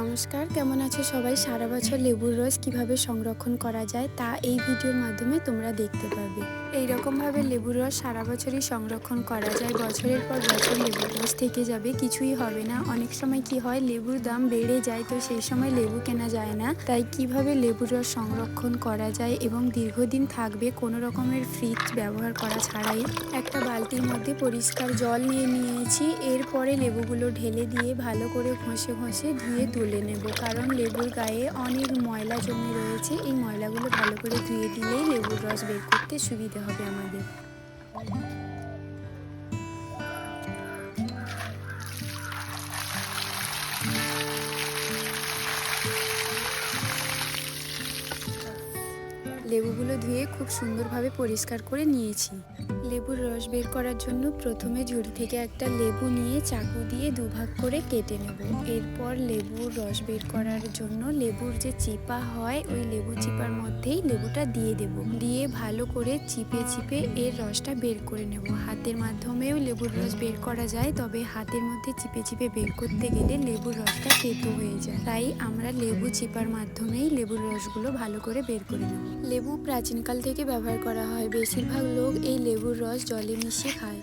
নমস্কার, কেমন আছো সবাই? সারা বছর লেবুর রস কীভাবে সংরক্ষণ করা যায় তা এই ভিডিওর মাধ্যমে তোমরা দেখতে পাবে। এই রকমভাবে লেবুর রস সারা বছরই সংরক্ষণ করা যায়। বছরের পর বছর লেবুর রস থেকে যাবে, কিছুই হবে না। অনেক সময় কি হয়, লেবুর দাম বেড়ে যায় তো সেই সময় লেবু কেনা যায় না। তাই কীভাবে লেবুর রস সংরক্ষণ করা যায় এবং দীর্ঘদিন থাকবে, কোনো রকমের ফ্রিজ ব্যবহার করা ছাড়াই। একটা বালতির মধ্যে পরিষ্কার জল নিয়ে নিয়েছি। এরপরে লেবুগুলো ঢেলে দিয়ে ভালো করে ঘষে ঘষে ধুয়ে তুলে নেব কারণ লেবুর গায়ে অনেক ময়লা জমে রয়েছে। এই ময়লাগুলো ভালো করে ধুয়ে দিলেই লেবুর রস বের করতে সুবিধা হবে আমাদের। লেবুগুলো ধুয়ে খুব সুন্দরভাবে পরিষ্কার করে নিয়েছি। লেবুর রস বের করার জন্য প্রথমে ঝুড়ি থেকে একটা লেবু নিয়ে চাকু দিয়ে দুভাগ করে কেটে নেব। এরপর লেবুর রস বের করার জন্য লেবুর যে চিপা হয়, ওই লেবু চিপার মধ্যেই লেবুটা দিয়ে দেব। দিয়ে ভালো করে চিপে চিপে এর রসটা বের করে নেব। হাতের মাধ্যমেও লেবুর রস বের করা যায়, তবে হাতের মধ্যে চিপে চিপে বের করতে গেলে লেবুর রসটা তেতো হয়ে যায়। তাই আমরা লেবু চিপার মাধ্যমেই লেবুর রসগুলো ভালো করে বের করে নেব। লেবু প্রাচীনকাল থেকে ব্যবহার করা হয়। বেশিরভাগ লোক এই লেবুর রস জলে মিশিয়ে খায়।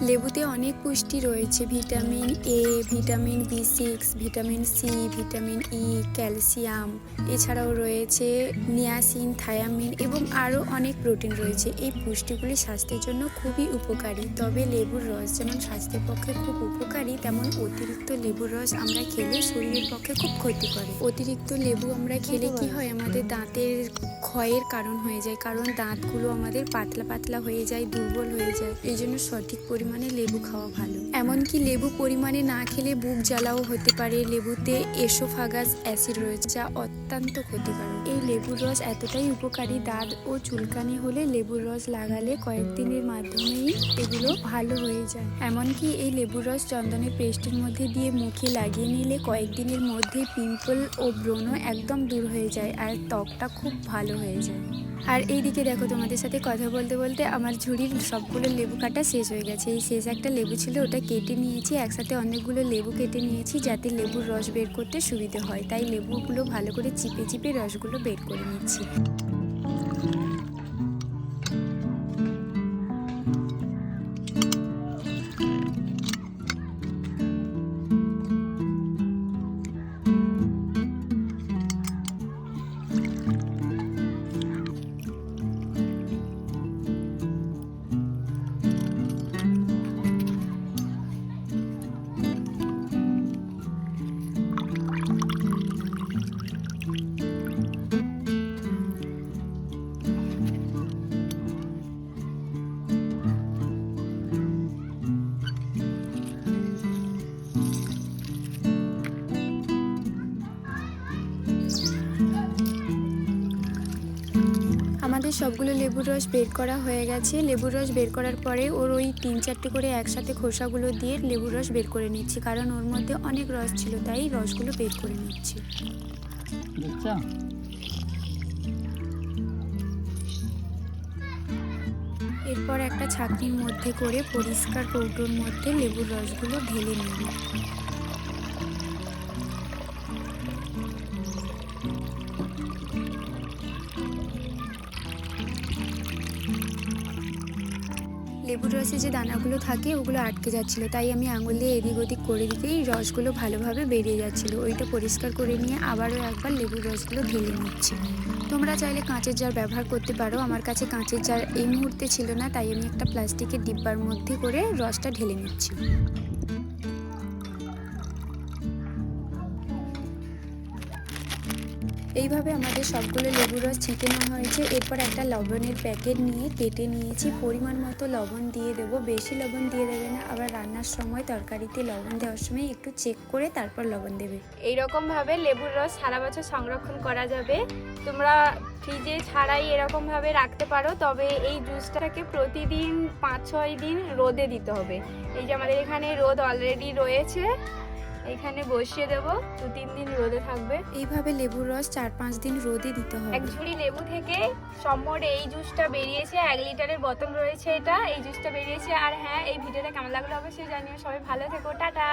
লেবুতে অনেক পুষ্টি রয়েছে, vitamin A vitamin B six vitamin C vitamin E calcium. এছাড়াও রয়েছে নিয়াসিন, থায়ামিন এবং আরও অনেক প্রোটিন রয়েছে। এই পুষ্টিগুলি স্বাস্থ্যের জন্য খুবই উপকারী। তবে লেবুর রস যেমন স্বাস্থ্যের পক্ষে খুব উপকারী, তেমন অতিরিক্ত লেবুর রস আমরা খেলে শরীরের পক্ষে খুব ক্ষতি করে অতিরিক্ত লেবু আমরা খেলে কি হয়? আমাদের দাঁতের ক্ষয়ের কারণ হয়ে যায়, কারণ দাঁতগুলো আমাদের পাতলা পাতলা হয়ে যায়, দুর্বল হয়ে যায়। এই জন্য সঠিক পরিমাণে লেবু খাওয়া ভালো। এমনকি লেবু পরিমাণে না খেলে বুক জ্বালাও হতে পারে। লেবুতে এসোফাগাস অ্যাসিড রয়েছে, যা অত্যন্ত ক্ষতিকারক। এই লেবুর রস এতটাই উপকারী, দাঁত ও চুলকানি হলে লেবুর রস লাগালে কয়েকদিনের মাধ্যমেই এগুলো ভালো হয়ে যায়। এমনকি এই লেবুর রস চন্দনের পেস্টের মধ্যে দিয়ে মুখে লাগিয়ে নিলে কয়েকদিনের মধ্যে পিম্পল ও ব্রণ একদম দূর হয়ে যায় আর ত্বকটা খুব ভালো হয়ে যায়। আর এইদিকে দেখো, তোমাদের সাথে কথা বলতে বলতে আমার ঝুড়ির সবগুলো লেবু কাটা শেষ হয়ে গেছে। এই শেষ একটা লেবু ছিল, ওটা কেটে নিয়েছি, একসাথে অনেকগুলো লেবু কেটে নিয়েছি যাতে লেবুর রস বের করতে সুবিধে হয়। তাই লেবুগুলো ভালো করে চিপে চিপে রসগুলো বের করে নিচ্ছি। সবগুলো লেবুর রস বের করা হয়ে গেছে। লেবুর রস বের করার পরে ওর ওই তিন চারটে করে একসাথে খোসাগুলো দিয়ে লেবুর রস বের করে নিচ্ছি। কারণ ওর মধ্যে অনেক রস ছিল তাই রসগুলো বের করে নিচ্ছি। এরপর একটা ছাকনির মধ্যে করে পরিষ্কার কৌটোর মধ্যে লেবুর রসগুলো ঢেলে নেব। লেবুর রসে যে দানাগুলো থাকে, ওগুলো আটকে যাচ্ছিল। তাই আমি আঙুল দিয়ে এদিক ওদিক করে দিতেই রসগুলো ভালোভাবে বেরিয়ে যাচ্ছিল। ওইটা পরিষ্কার করে নিয়ে আবারও একবার লেবুর রসগুলো ঢেলে নিচ্ছি। তোমরা চাইলে কাঁচের জার ব্যবহার করতে পারো। আমার কাছে কাঁচের জার এই মুহূর্তে ছিল না, তাই আমি একটা প্লাস্টিকের ডিব্বার মধ্যে করে রসটা ঢেলে নিচ্ছি। এইভাবে আমাদের সবগুলো লেবুর রস ছেঁকে নেওয়া হয়েছে। এরপর একটা লবণের প্যাকেট নিয়ে কেটে নিয়েছি। পরিমাণ মতো লবণ দিয়ে দেবো। বেশি লবণ দিয়ে দেবে না। আবার রান্নার সময় তরকারিতে লবণ দেওয়ার সময় একটু চেক করে তারপর লবণ দেবে। এইরকমভাবে লেবুর রস সারা বছর সংরক্ষণ করা যাবে। তোমরা ফ্রিজে ছাড়াই এরকমভাবে রাখতে পারো। তবে এই জুসটাকে প্রতিদিন পাঁচ ছয় দিন রোদে দিতে হবে। এই যে আমাদের এখানে রোদ অলরেডি রয়েছে। এখানে বসিয়ে দেব দু তিন দিন রোদে থাকবে। এইভাবে লেবুর রস চার পাঁচ দিন রোদে দিতে হবে। এক ঝুড়ি লেবু থেকে সম্মর এই জুসটা বেরিয়েছে এক লিটারের বোতল রয়েছে এটা এই জুসটা বেরিয়েছে। আর হ্যাঁ এই ভিডিওটা কেমন লাগল অবশ্যই জানিও। সবাই ভালো থেকো টাটা।